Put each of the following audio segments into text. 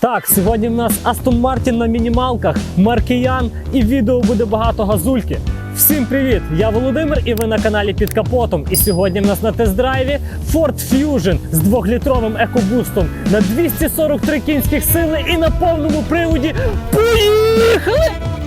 Так, сьогодні в нас Астон Мартін на мінімалках, Маркіян і відео буде багато газульки. Всім привіт! Я Володимир і ви на каналі під капотом. І сьогодні в нас на тест-драйві Ford Fusion з 2-літровим екобустом на 243 кінських сили і на повному приводі. Поїхали!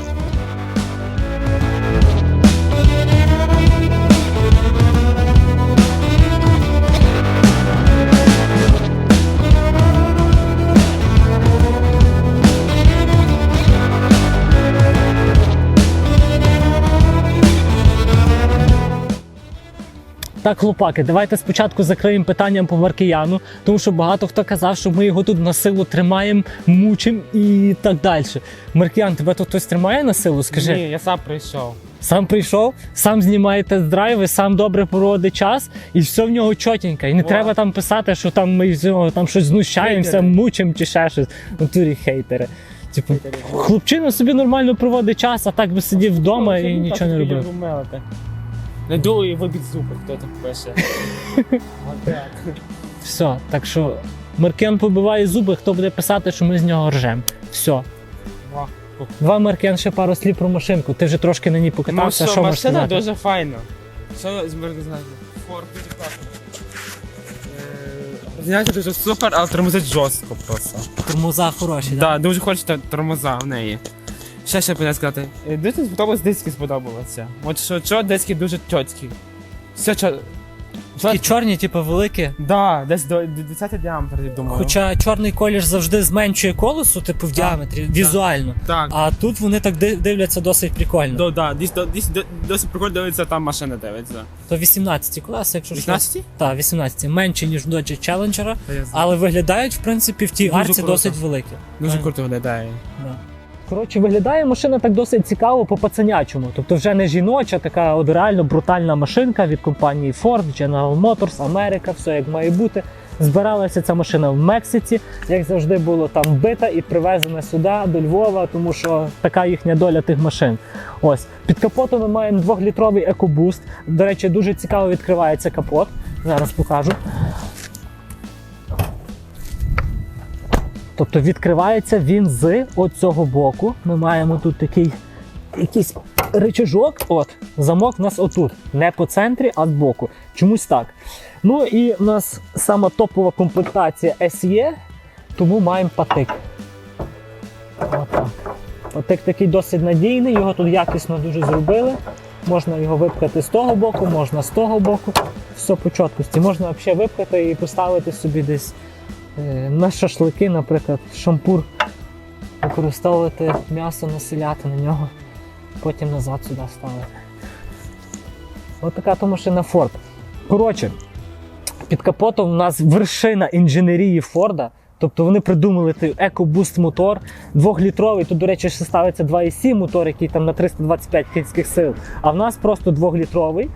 Так, хлопаки, давайте спочатку закриємо питанням по Маркіяну, тому що багато хто казав, що ми його тут на силу тримаємо, мучимо і так далі. Маркіян, тебе тут хтось тримає на силу? Скажи, Ні, я сам прийшов. сам прийшов, сам знімає тест-драйви, сам добре проводить час, і все в нього чотенько. І не Во. треба там писати, що там ми з нього там щось знущаємося, Хейтери. мучимо чи ще щось. В натурі хейтери. Типу, хлопчина собі нормально проводить час, а так би сидів вдома і нічого не робив. Найду і вибіть зуби, хто так пише. Все, так що Маркен побиває зуби, хто буде писати, що ми з нього ржем. Все. Два Маркен ще пару слів про машинку. Ти вже трошки на ній Ну покатався, що, можеш машина дуже файна. Що з сказати? Форд дуже класно. Е, Знаєте, дуже супер, але тормозить жорстко просто. Тормоза хороші, Так, да, дуже хочеться тормоза в неї. Ще ще хотів сказати. Е, Дуже сподобалось, диски сподобалося. От що, що диски дуже чіткі. Все чо... Такі чорні, типу, великі. Да, десь до 10 діаметр, я думаю. Хоча чорний колір завжди зменшує колесо, типу, в діаметрі, візуально. Так. А тут вони так ди- дивляться досить прикольно. Да, да, десь, до- десь, до- досить прикольно дивиться, там машина дивиться. То 18 колеса, якщо що. 16? Так, 18. Менше, ніж в Dodge Challenger, але виглядають, в принципі, в тій Дуже арці круто. досить великі. Дуже круто виглядає. Да. Коротше, виглядає машина так досить цікаво по пацанячому. Тобто вже не жіноча, така от реально брутальна машинка від компанії Ford, General Motors, Америка, все як має бути. Збиралася ця машина в Мексиці, як завжди було там бита і привезена сюди до Львова, тому що така їхня доля тих машин. Ось під капотом ми маємо 2-літровий EcoBoost. До речі, дуже цікаво відкривається капот. Зараз покажу. Тобто відкривається він з оцього боку. Ми маємо тут такий якийсь рычажок. От, замок у нас отут. Не по центрі, а збоку. Чомусь так. Ну і в нас сама топова комплектація SE, тому маємо патик. Патик такий досить надійний, його тут якісно дуже зробили. Можна його випхати з того боку, можна з того боку. Все по чіткості. Можна взагалі випхати і поставити собі десь на шашлики, наприклад, шампур, використовувати м'ясо, населяти на нього, потім назад сюди ставити. Ось така то машина Ford. Коротше, під капотом у нас вершина інженерії Форда. Тобто вони придумали той EcoBoost мотор, двохлітровий, тут, до речі, ще ставиться 2,7 мотор, який там на 325 кінських сил. А в нас просто двохлітровий, е,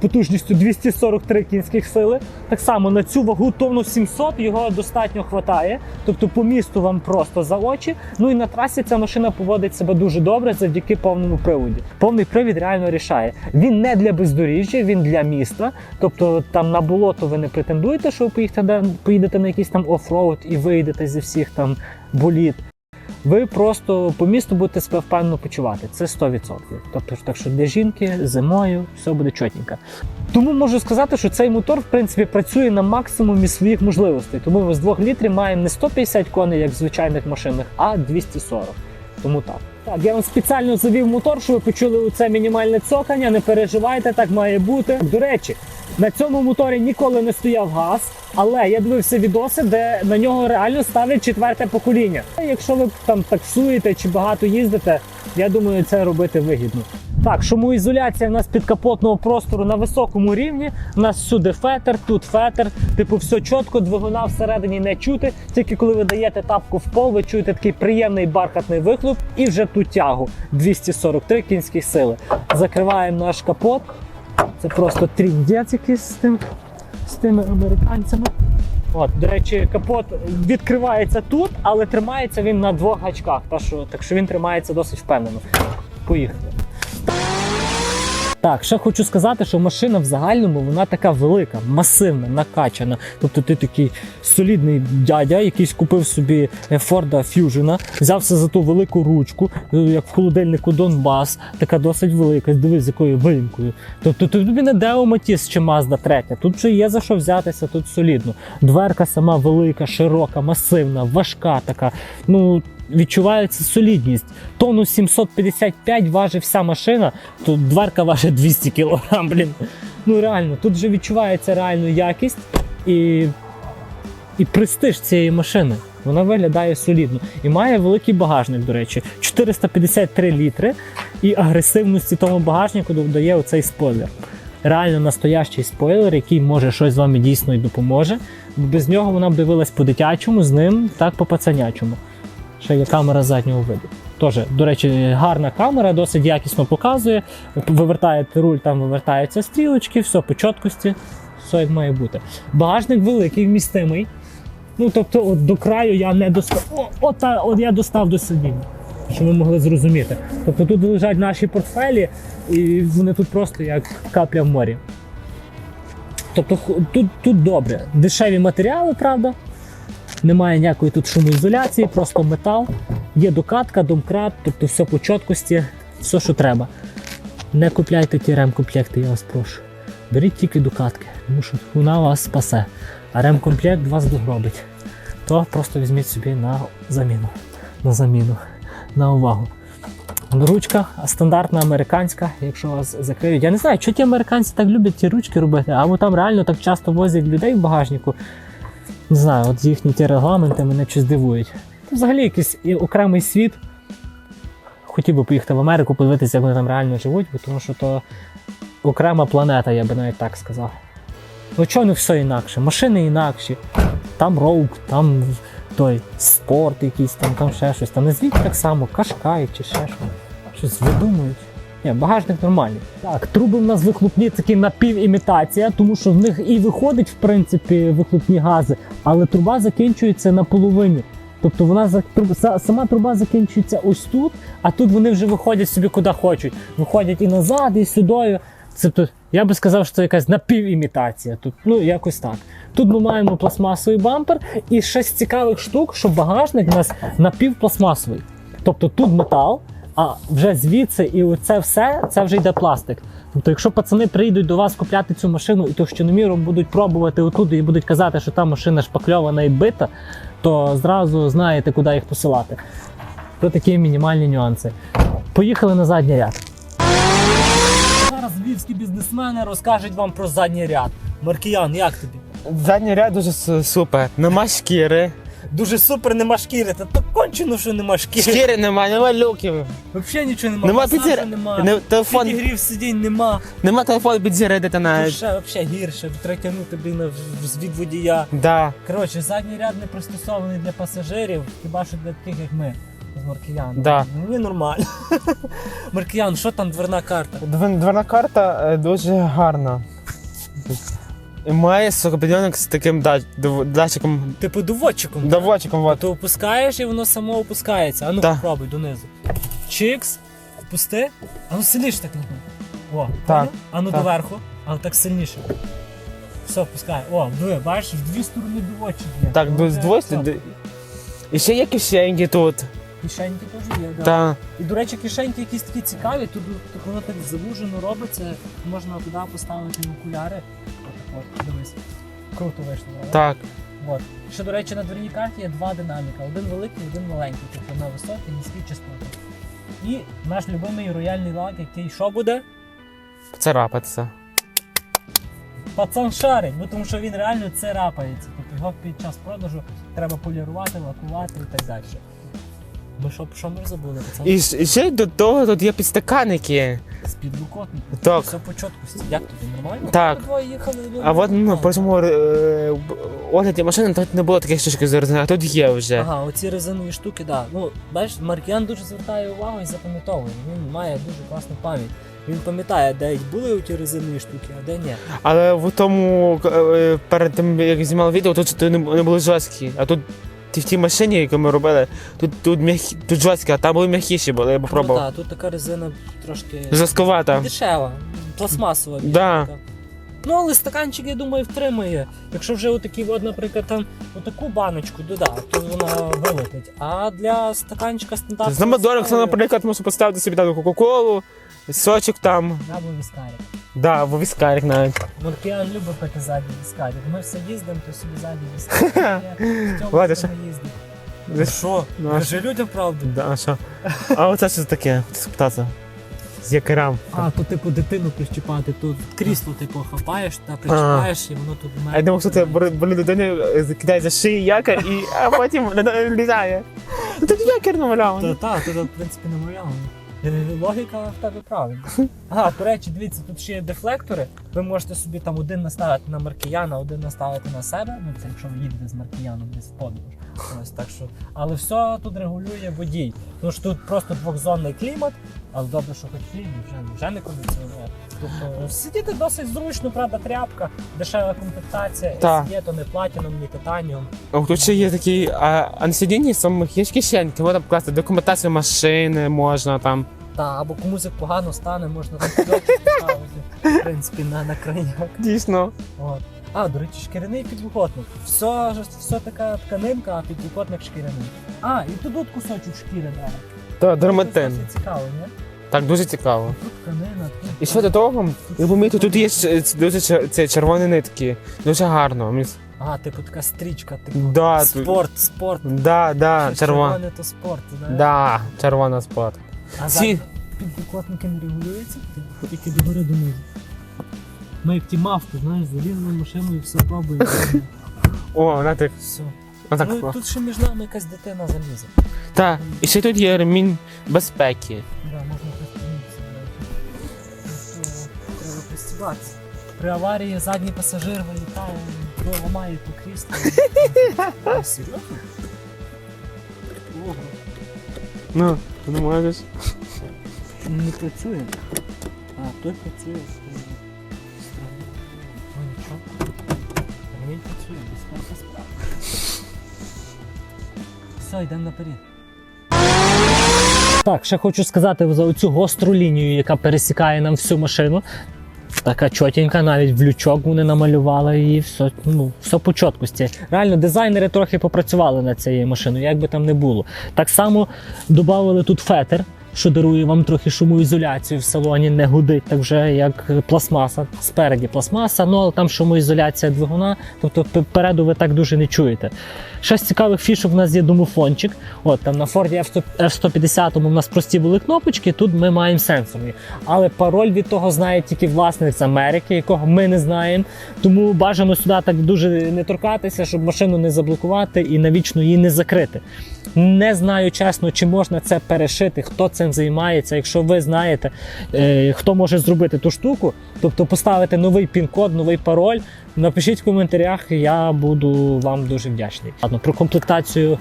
потужністю 243 кінських сили. Так само на цю вагу тонну 700 його достатньо хватає. Тобто по місту вам просто за очі. Ну і на трасі ця машина поводить себе дуже добре завдяки повному приводі. Повний привід реально рішає. Він не для бездоріжжя, він для міста. Тобто там на болото ви не претендуєте, що ви поїдете, де- поїдете на якийсь там оффроуд і вийдете зі всіх там боліт. Ви просто по місту будете себе впевнено почувати. Це 100%. Тобто, так що для жінки зимою все буде чотенько. Тому можу сказати, що цей мотор в принципі працює на максимумі своїх можливостей. Тому ми з 2 літрів маємо не 150 коней, як в звичайних машинах, а 240. Тому так. Так, я вам спеціально завів мотор, щоб ви почули оце мінімальне цокання. Не переживайте, так має бути. До речі, на цьому моторі ніколи не стояв газ, але я дивився відоси, де на нього реально ставлять четверте покоління. Якщо ви там таксуєте чи багато їздите, я думаю, це робити вигідно. Так, шумоізоляція в нас підкапотного простору на високому рівні. У нас всюди фетер, тут фетер. Типу, все чітко, двигуна всередині не чути. Тільки коли ви даєте тапку в пол, ви чуєте такий приємний бархатний вихлоп і вже ту тягу 243 кінських сили. Закриваємо наш капот. Це просто тріндець якийсь з тим з тими американцями. От, до речі, капот відкривається тут, але тримається він на двох гачках. Так що, так що він тримається досить впевнено. Поїхали. Так, ще хочу сказати, що машина в загальному вона така велика, масивна, накачана. Тобто ти такий солідний дядя, якийсь купив собі е, Форда Fusion, взявся за ту велику ручку, е, як в холодильнику Донбас, така досить велика, дивись, з якою виїмкою. Тобто тобі не Део Матіс чи Mazda 3. Тут же є за що взятися, тут солідно. Дверка сама велика, широка, масивна, важка така. Ну, відчувається солідність. Тонну 755 важить вся машина, тут дверка важить 200 кг, блін. Ну реально, тут вже відчувається реальну якість і, і престиж цієї машини. Вона виглядає солідно і має великий багажник, до речі, 453 літри. І агресивності тому багажнику додає оцей спойлер. Реально настоящий спойлер, який може щось вам і дійсно і допоможе. Без нього вона б дивилась по-дитячому, з ним так по-пацанячому. Ще є камера заднього виду. Тоже, до речі, гарна камера, досить якісно показує. Вивертаєте руль, там вивертаються стрілочки, все по чіткості, все як має бути. Багажник великий, вмістимий. Ну, тобто, от до краю я не достав. О, от, от я достав до сидіння, щоб ви могли зрозуміти. Тобто тут лежать наші портфелі, і вони тут просто як капля в морі. Тобто тут, тут добре. Дешеві матеріали, правда. Немає ніякої тут шумоізоляції, просто метал. Є докатка, домкрат, тобто все по чіткості, все, що треба. Не купляйте ті ремкомплекти, я вас прошу. Беріть тільки докатки, тому що вона вас спасе. А ремкомплект вас догробить. То просто візьміть собі на заміну. На заміну. На увагу. Ручка стандартна американська, якщо вас закриють. Я не знаю, що ті американці так люблять ті ручки робити, або там реально так часто возять людей в багажнику. Не знаю, от їхні ті регламенти мене щось дивують. Це взагалі якийсь окремий світ. Хотів би поїхати в Америку, подивитися, як вони там реально живуть, бо тому що то окрема планета, я би навіть так сказав. Ну чого не все інакше? Машини інакші. Там роук, там той спорт якийсь, там, там ще щось. Та назвіть так само, кашкай чи ще щось. Щось видумують. Ні, багажник нормальний. Так, труби в нас вихлопні такі напівімітація, тому що в них і виходить, в принципі, вихлопні гази, але труба закінчується на половині. Тобто вона сама труба закінчується ось тут, а тут вони вже виходять собі куди хочуть. Виходять і назад, і сюди. Тобто, я би сказав, що це якась напівімітація. Тут, ну, якось так. Тут ми маємо пластмасовий бампер, і ще цікавих штук, що багажник у нас напівпластмасовий. Тобто тут метал, а вже звідси і оце все, це вже йде пластик. Тобто, якщо пацани прийдуть до вас купляти цю машину і товщиноміром будуть пробувати отуди і будуть казати, що та машина шпакльована і бита, то зразу знаєте, куди їх посилати. То такі мінімальні нюанси. Поїхали на задній ряд. Зараз львівські бізнесмени розкажуть вам про задній ряд. Маркіян, як тобі? Задній ряд дуже супер. Нема шкіри. Дуже супер, нема шкіри. Та то кончено, що нема шкіри. Шкіри нема, нема люків. Взагалі нічого нема. Нема масажу підзір- нема. Не, телефон, Підігрів сидінь нема. нема телефон підзарядити Тут навіть. ще взагалі гірше, треба тягнути блін, в- від водія. Да. Коротше, задній ряд не пристосований для пасажирів, хіба що для таких, як ми. З Маркіян. Да. Мені нормально. Маркіян, що там дверна карта? Дверна карта е, дуже гарна. Має сорокопідйомник з таким да- дов- датчиком, Типу доводчиком. доводчиком. А Вот. то опускаєш і воно само опускається. А ну Так. попробуй донизу. Чикс, опусти. А ну сильніше так нахуй. О, Так, поняв? А ну так. доверху, а так сильніше. Все, впускай. О, диви, бачиш, в дві сторони доводчик є. Так, Ну, до- з це все. сторін. І ще є кишеньки тут. Кишеньки теж є, да. Та. І, до речі, кишеньки якісь такі цікаві, тут так воно так завужено робиться, можна туди поставити окуляри. От, дивись. Круто вийшло, правда? Так. От. Ще, до речі, на дверній карті є два динаміка: один великий, один маленький, тобто на високій, низькій частоті. І наш любимий рояльний лак, який що буде? Царапатися. Пацан шарить, бо тому що він реально це рапається. Тобто його під час продажу треба полірувати, лакувати і так далі. Ми що, що ми забули? Пацан? І, ж- ще до того тут є підстаканники. З підлокотником. Так. Все по чіткості. Як тобі нормально? Так. Ми двоє їхали. ну, А от ну, нормально. по цьому е, б- огляді машини тут не було таких штучок зараз, а тут є вже. Ага, оці резинові штуки, так. Да. Ну, бачиш, Маркіян дуже звертає увагу і запам'ятовує. Він має дуже класну пам'ять. Він пам'ятає, де були ті резинові штуки, а де ні. Але в тому е, перед тим, як знімали відео, тут не, не були жорсткі, а тут в тій машині, яку ми робили, тут, тут, м'які, тут жорсткі, а там були м'якіші, були, я Ну, попробував. так, тут така резина трошки Жорстковата. дешева, пластмасова. Да. Ну, але стаканчик, я думаю, втримає. Якщо вже отакий, от, наприклад, там отаку баночку додати, то вона вилетить. А для стаканчика стандартного... З Амадорок, наприклад, можна поставити собі там Кока-Колу, сочок там. Або віскарик. Да, або віскарик навіть. Муркіан любить пити задній віскарик. Ми все їздимо, то собі задній віскарик. Ладно, що? їздимо. Ви Що? Ну, а Кажи людям правду. Да, а що? А оце що таке? Спитатися. З якорям. А, то типу дитину прищіпати, тут крісло типу хапаєш та прищіпаєш, і воно тут А я думав, що це болі людини кидає за шиї якор, і, а потім літає. Ну тут якір Та намальований. так, тут в принципі намальовано. Е, Логіка в тебе правильна. Ага, до речі, дивіться, тут ще є дефлектори. Ви можете собі там один наставити на Маркіяна, один наставити на себе. Ну це якщо ви їдете з Маркіяном десь в подорож. Ось так що. Але все тут регулює водій. Тому що тут просто двохзонний клімат, але добре, що хоч клімат, вже, вже не кондиціонер. Тобто сидіти досить зручно, правда, тряпка, дешева комплектація, Так. є то не платіном, ні титаніум. О, тут ще є такий, а, а на сидінні самих є ж кишеньки, можна покласти документацію машини, можна там. Та, або комусь як погано стане, можна там поставити, в принципі, на, на крайняк. Дійсно. От. А, до речі, шкіряний підлокотник. Все, все така тканинка, а підлокотник шкіряний. А, і тут от кусочок шкіри дали. Та, дерматин. Це цікаво, ні? Так, дуже цікаво. Тут тканина, тут. І що до того, я помітив, тут є дуже це червоні нитки. Дуже гарно. А, типу така стрічка, типу. Да, спорт, спорт. Да, да, червона. червоне, то спорт, знаєш? Да, червона спорт. А Ці- не регулюються, тільки догори донизу. Ми як ті мавки, знаєш, залізли в машину і все пробуємо. О, вона так. Все. Вона так. Ну, тут ще між нами якась дитина залізе. Так, і ще тут є ремінь безпеки. Да, можна пристібнутися, Треба пристібатися. При аварії задній пасажир вилітає, то ламає ту крісло. Серйозно? Ну, ти не можеш. Не працює. А, той працює. Ну нічого. Ремінь працює, безпека справа. Все, йдемо наперед. Так, ще хочу сказати за оцю гостру лінію, яка пересікає нам всю машину. Така чотенька, навіть в лючок вони намалювали її, все, ну, все по чіткості. Реально, дизайнери трохи попрацювали над цією машиною, як би там не було. Так само додали тут фетр, що дарує вам трохи шумоізоляцію в салоні, не гудить так вже, як пластмаса. Спереді пластмаса, ну але там шумоізоляція двигуна, тобто попереду ви так дуже не чуєте. Ще з цікавих фішок в нас є домофончик. От там на Ford F100 F150 у нас прості були кнопочки, тут ми маємо сенсорні. Але пароль від того знає тільки власник з Америки, якого ми не знаємо. Тому бажано сюди так дуже не торкатися, щоб машину не заблокувати і навічно її не закрити. Не знаю чесно, чи можна це перешити, хто цим займається. Якщо ви знаєте, е, хто може зробити ту штуку, тобто поставити новий пін-код, новий пароль. Напишіть в коментарях, я буду вам дуже вдячний. Ладно, про комплектацію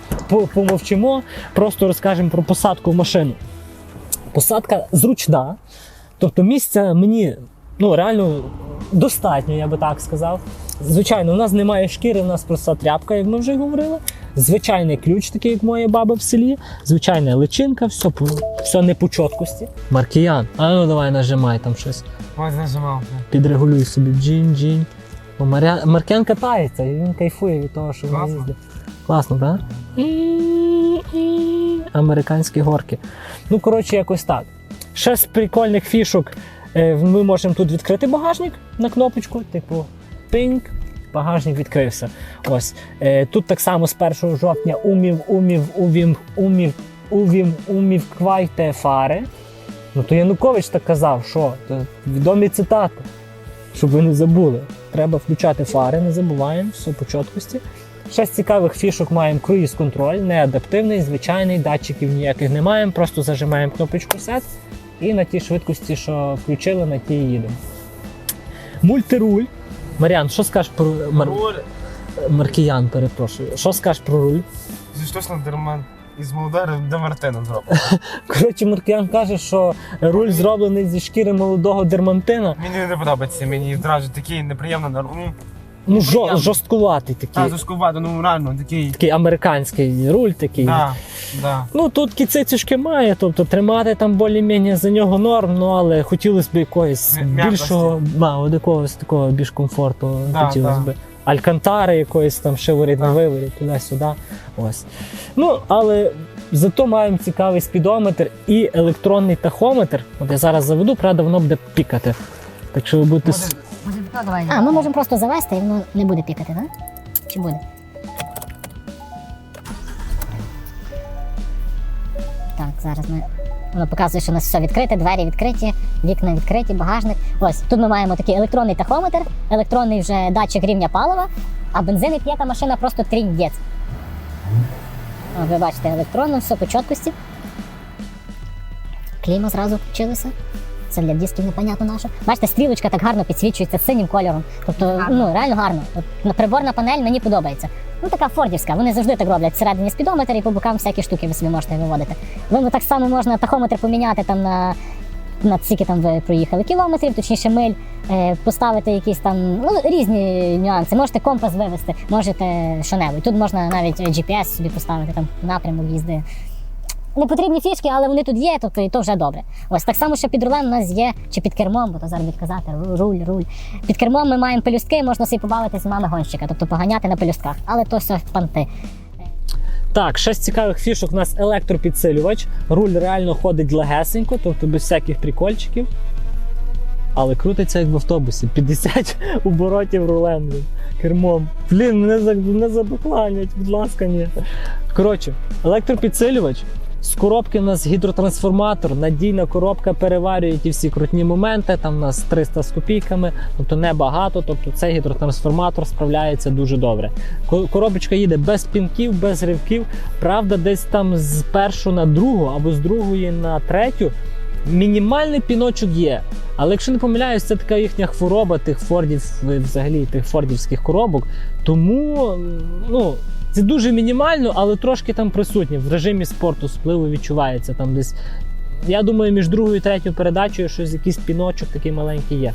помовчимо, просто розкажемо про посадку в машину. Посадка зручна, тобто місця мені ну, реально достатньо, я би так сказав. Звичайно, у нас немає шкіри, у нас проста тряпка, як ми вже говорили. Звичайний ключ, такий, як моя баба в селі, звичайна личинка, все, все не по чіткості. Маркіян, а ну давай нажимай там щось Ось нажимав. підрегулюй собі джінь-джінь. Маркян катається, і він кайфує від того, що він їздить. Класно, так? Американські горки. Ну, коротше, якось так. Ще з прикольних фішок ми можемо тут відкрити багажник на кнопочку, типу пинк, багажник відкрився. Ось. Е, Тут так само з 1 жовтня умів, умів, увім, умів, увім, умівквайте фари. Ну то Янукович так казав, що то відомі цитати, щоб ви не забули. Треба включати фари, не забуваємо, все по чіткості. Ще з цікавих фішок маємо круїз-контроль, не адаптивний, звичайний, датчиків ніяких не маємо, просто зажимаємо кнопочку Set і на тій швидкості, що включили, на тій їдемо. Мультируль. Маріан, що скажеш про Мар... Маркіян, перепрошую. Що скажеш про руль? Це ж точно дерман із Молдери до Мартина зробив. Коротше, Маркіян каже, що руль зроблений зі шкіри молодого дермантина. Мені не подобається, мені одразу такий неприємно на ну, жо, жорсткуватий Та, такий. зашкувати, ну реально, такий. Такий американський руль такий. Да, да. Ну тут кіцицюшки має, тобто тримати там більш-менш за нього норм, ну але хотілося б якогось М- м'якості. більшого, да, от якогось такого більш комфорту. Да, хотілося да. б. Алькантари якоїсь там шиворить на Да. виворі, туди-сюди. Ось. Ну, але зато маємо цікавий спідометр і електронний тахометр. От я зараз заведу, правда, воно буде пікати. Так що ви будете. с- А, ми можемо просто завести і воно не буде пікати, так? Чи буде? Так, зараз ми. Воно показує, що у нас все відкрите, двері відкриті, вікна відкриті, багажник. Ось тут ми маємо такий електронний тахометр, електронний вже датчик рівня палива, а бензин і п'є та машина просто тріндець. Ви бачите, електронно, все по чіткості. Кліма зразу включилося. Це для дисків непонятно на що. Бачите, стрілочка так гарно підсвічується синім кольором. Тобто, ну реально гарно. От, приборна панель мені подобається. Ну така фордівська, вони завжди так роблять. Всередині спідометр і по бокам всякі штуки ви собі можете виводити. Ви так само можна тахометр поміняти там на. На скільки там ви проїхали кілометрів, точніше миль, е, поставити якісь там ну, різні нюанси. Можете компас вивести, можете що-небудь. Тут можна навіть GPS собі поставити там напрямок їзди. Не потрібні фішки, але вони тут є, тобто і то вже добре. Ось так само, що під рулем у нас є, чи під кермом, бо то зараз будуть казати, руль, руль. Під кермом ми маємо пелюстки, можна собі побавитися з мами гонщика, тобто поганяти на пелюстках. Але то все панти. Так, ще цікавих фішок у нас електропідсилювач. Руль реально ходить легесенько, тобто без всяких прикольчиків. Але крутиться як в автобусі. 50 оборотів рулем. Кермом. Блін, не, за, забакланять, будь ласка, ні. Коротше, електропідсилювач. З коробки у нас гідротрансформатор, надійна коробка переварює ті всі крутні моменти. Там у нас 300 з копійками, тобто небагато. Тобто цей гідротрансформатор справляється дуже добре. Коробочка їде без пінків, без ривків. Правда, десь там з першу на другу або з другої на третю мінімальний піночок є. Але якщо не помиляюсь, це така їхня хвороба тих фордів, взагалі тих фордівських коробок. Тому ну, це дуже мінімально, але трошки там присутнє. В режимі спорту спливу відчувається там десь. Я думаю, між другою і третьою передачею щось якийсь піночок такий маленький є.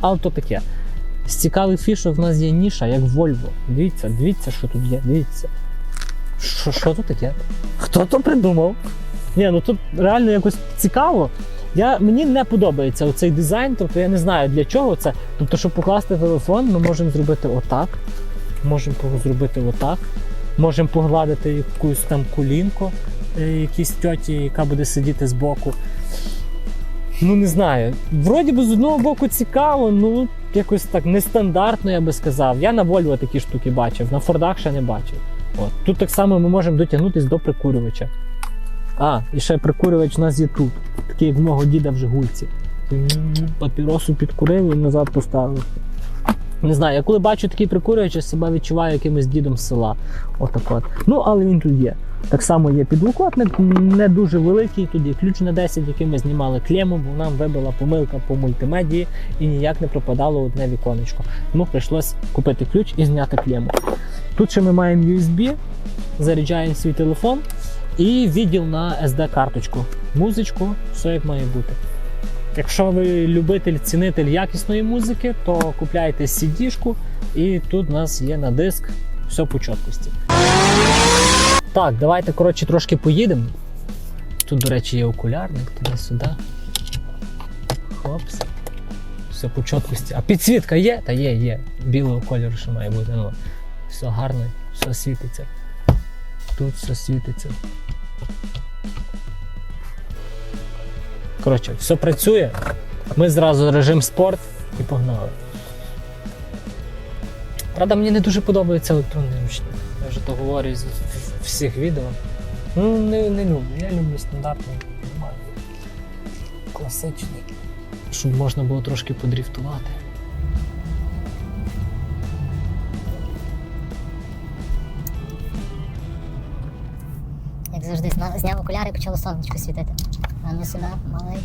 Але то таке. З цікавих фішок в нас є ніша, як Volvo. Дивіться, дивіться, що тут є. Дивіться. Що, що тут таке? Хто то придумав? Ні, ну тут реально якось цікаво. Я, мені не подобається оцей дизайн, тобто я не знаю для чого це. Тобто, щоб покласти телефон, ми можемо зробити отак. Можемо зробити отак. Можемо погладити якусь там кулінку, е, якійсь тьоті, яка буде сидіти збоку. Ну, не знаю. Вроді би з одного боку цікаво, ну якось так нестандартно, я би сказав. Я на Volvo такі штуки бачив, на Фордах ще не бачив. От. Тут так само ми можемо дотягнутися до прикурювача. А, і ще прикурювач у нас є тут. Такий, як в мого діда в Жигульці. Папіросу підкурив і назад поставив. Не знаю, я коли бачу такий прикурювач, я себе відчуваю якимось дідом з села. Отак от. Ну, але він тут є. Так само є підлокотник, не дуже великий. Тут є ключ на 10, який ми знімали клему, бо нам вибила помилка по мультимедії і ніяк не пропадало одне віконечко. Тому прийшлось купити ключ і зняти клему. Тут ще ми маємо USB, заряджаємо свій телефон і відділ на SD-карточку. Музичку, все як має бути. Якщо ви любитель, цінитель якісної музики, то купляйте CD-шку, і тут у нас є на диск все по чіткості. Так, давайте коротше трошки поїдемо. Тут, до речі, є окулярник, туди-сюди. Хопс. Все по чіткості. А підсвітка є? Та є, є. Білого кольору ще має бути. Ну, все гарно, все світиться. Тут все світиться. Коротше, все працює. Ми зразу режим спорт і погнали. Правда, мені не дуже подобається електронний ручник. Я вже то говорю з всіх відео. Ну, не, не люблю. Я люблю стандартний, нормальний, класичний, щоб можна було трошки подріфтувати. Як завжди, зняв окуляри і почало сонечко світити. Ну сюди, малий.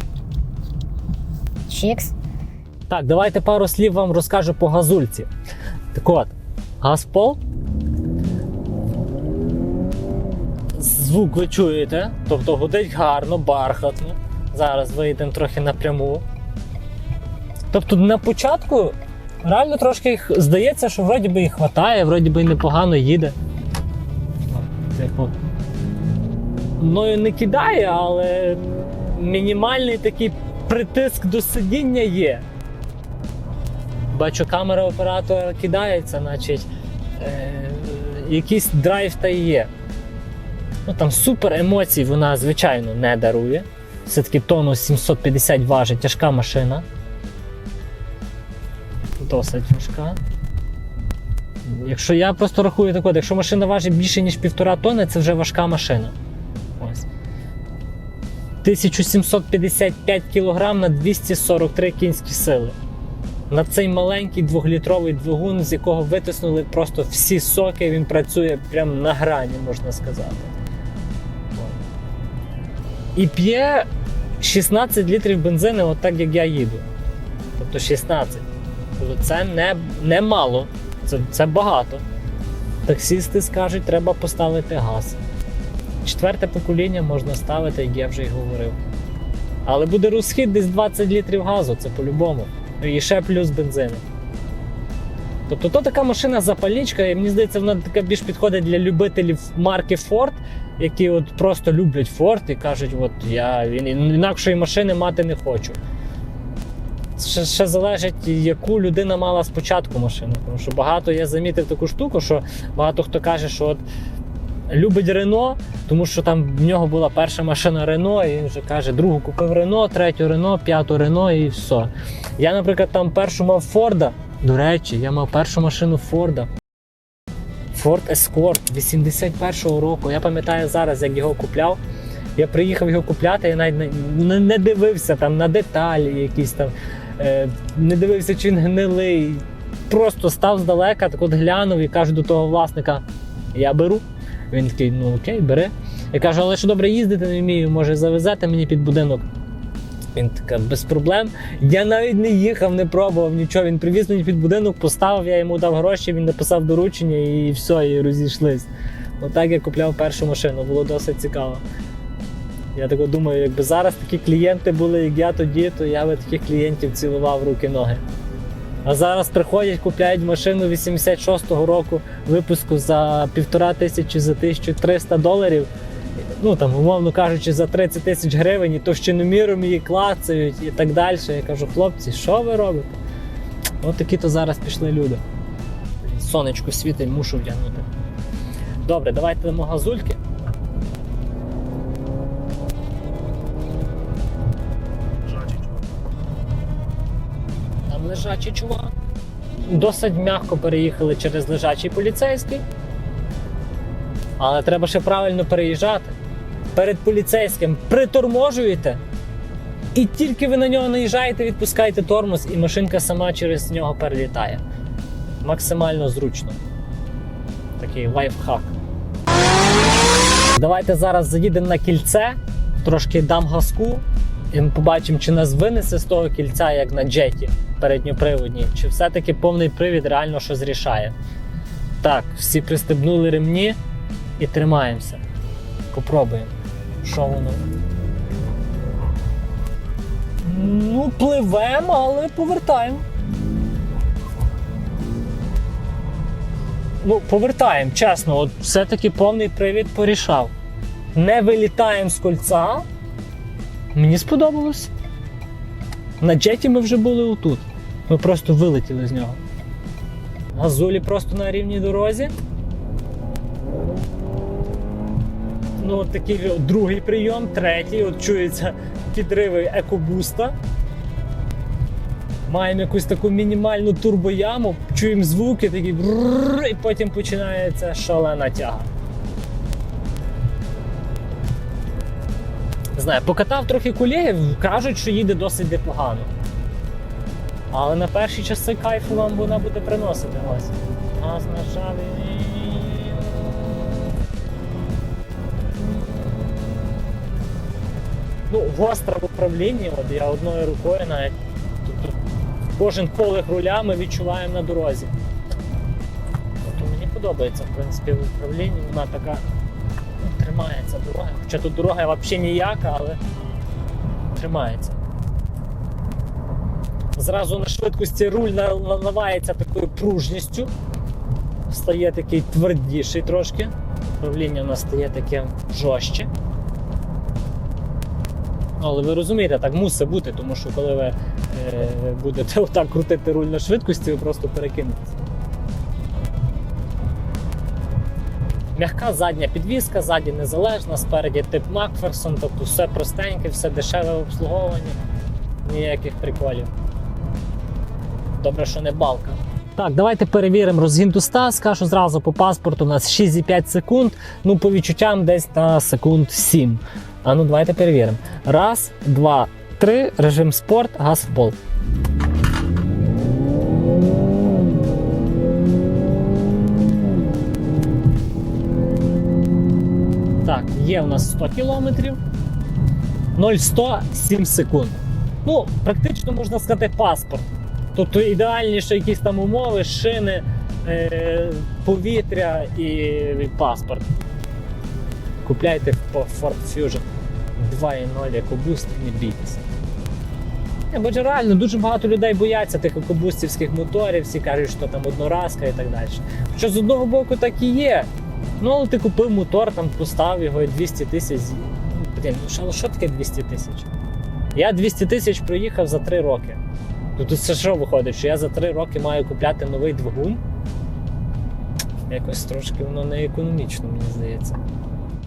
Чікс. Так, давайте пару слів вам розкажу по газульці. Так от, газпол. Звук ви чуєте, тобто гудить гарно, бархатно. Зараз вийдемо трохи напряму. Тобто на початку Реально трошки їх здається, що вроді би і хватає, вроді би і непогано їде. Мною не кидає, але мінімальний такий притиск до сидіння є. Бачу, камера оператора кидається, значить е, якийсь драйв та є. Ну там супер емоцій вона, звичайно, не дарує. Все-таки тонну 750 важить, тяжка машина. Досить важка. Якщо я просто рахую так, якщо машина важить більше, ніж півтора тонни, це вже важка машина. Ось. 1755 кг на 243 кінські сили. На цей маленький двохлітровий двигун, з якого витиснули просто всі соки, він працює прямо на грані, можна сказати. І п'є 16 літрів бензину, от так як я їду. Тобто 16. Тобто це не, не мало, це, це багато. Таксісти скажуть, треба поставити газ. Четверте покоління можна ставити, як я вже й говорив. Але буде розхід десь 20 літрів газу, це по-любому. І ще плюс бензину. Тобто то така машина запалічка, і мені здається, вона така більш підходить для любителів марки Ford, які от просто люблять Ford і кажуть, от я інакшої машини мати не хочу. Ще, ще залежить, яку людина мала спочатку машину. Тому що багато я замітив таку штуку, що багато хто каже, що от любить Рено, тому що там в нього була перша машина Рено, і він вже каже, другу купив Рено, третю Рено, п'яту Рено і все. Я, наприклад, там першу мав Форда. До речі, я мав першу машину Форда. Ford Escort 81-го року. Я пам'ятаю зараз, як його купляв. Я приїхав його купляти, я навіть не, не, дивився там на деталі якісь там, е, не дивився, чи він гнилий. Просто став здалека, так от глянув і кажу до того власника: я беру. Він такий, ну окей, бери. Я кажу, але що добре їздити не вмію, може завезете мені під будинок. Він така, без проблем. Я навіть не їхав, не пробував нічого. Він привіз мені під будинок, поставив, я йому дав гроші, він написав доручення і все, і розійшлись. Отак я купляв першу машину, було досить цікаво. Я так думаю, якби зараз такі клієнти були, як я тоді, то я би таких клієнтів цілував руки-ноги. А зараз приходять, купляють машину 86-го року випуску за півтора тисячі за 1300 доларів. Ну там, умовно кажучи, за 30 тисяч гривень, і товщиноміром її клацають і так далі. Я кажу, хлопці, що ви робите? От такі то зараз пішли люди. Сонечко світить, мушу вдягнути. Добре, давайте дамо газульки. Лежачий чувак. Досить м'яко переїхали через лежачий поліцейський. Але треба ще правильно переїжджати. Перед поліцейським приторможуєте, і тільки ви на нього наїжджаєте, відпускаєте тормоз, і машинка сама через нього перелітає. Максимально зручно. Такий лайфхак. Давайте зараз заїдемо на кільце, трошки дам газку, і ми побачимо, чи нас винесе з того кільця, як на джеті передньоприводній, чи все-таки повний привід реально щось рішає. Так, всі пристебнули ремні і тримаємося. Попробуємо. Що воно? Ну, пливемо, але повертаємо. Ну, повертаємо, чесно, от все-таки повний привід порішав. Не вилітаємо з кольця. Мені сподобалось. На джеті ми вже були отут. Ми просто вилетіли з нього. Газулі просто на рівній дорозі. Ну, от такий другий прийом, третій, от чується підриви екобуста. Маємо якусь таку мінімальну турбояму, чуємо звуки, такі і потім починається шалена тяга. Знаю, покатав трохи колегів, кажуть, що їде досить непогано. Але на перші часи кайфу вам вона буде приносити ось. Газ нажав. Ну, гостре в управлінні, от я одною рукою навіть. Тобто кожен колих руля ми відчуваємо на дорозі. Тобто мені подобається, в принципі, в управлінні вона така тримається дорога. Хоча тут дорога взагалі ніяка, але тримається. Зразу на швидкості руль наливається такою пружністю. Стає такий твердіший трошки. Управління у нас стає таке жорстче. Але ви розумієте, так мусить бути, тому що коли ви е, будете отак крутити руль на швидкості, ви просто перекинетеся. М'яка задня підвізка, ззаді незалежна, спереді тип Макферсон, тобто все простеньке, все дешеве в обслуговуванні, ніяких приколів. Добре, що не балка. Так, давайте перевіримо розгін до 100. Скажу зразу по паспорту у нас 6,5 секунд. Ну, по відчуттям десь на секунд 7. А ну давайте перевіримо. Раз, два, три. Режим спорт, газ в пол. Так, є у нас 100 кілометрів. 0,100 7 секунд. Ну, практично можна сказати паспорт. Тобто ідеальніше якісь там умови, шини, е, повітря і, паспорт. Купляйте по Ford Fusion 2.0 екобуст, не бійтеся. Бо реально дуже багато людей бояться тих екобустівських моторів, всі кажуть, що там одноразка і так далі. Що з одного боку так і є. Ну, ти купив мотор, там постав його і 200 тисяч. Ну, Блін, ну що, таке 200 тисяч? Я 200 тисяч проїхав за 3 роки. Тобто це що виходить, що я за 3 роки маю купляти новий двигун? Якось трошки воно не економічно, мені здається.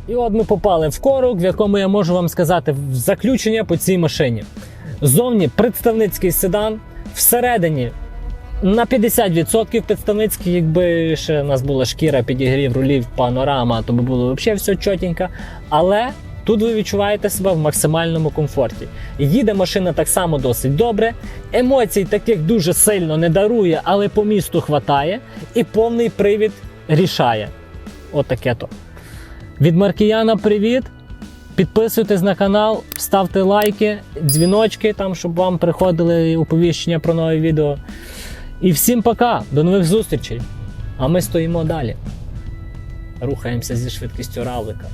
І от ми попали в корок, в якому я можу вам сказати заключення по цій машині. Зовні представницький седан, всередині на 50% представницький, якби ще у нас була шкіра, підігрів рулів, панорама, то би було взагалі все чотенько. Але тут ви відчуваєте себе в максимальному комфорті. Їде машина так само досить добре. Емоцій таких дуже сильно не дарує, але по місту хватає. І повний привід рішає. Отаке то. Від Маркіяна привіт. Підписуйтесь на канал, ставте лайки, дзвіночки, там, щоб вам приходили оповіщення про нові відео. І всім пока, до нових зустрічей. А ми стоїмо далі. Рухаємося зі швидкістю равлика.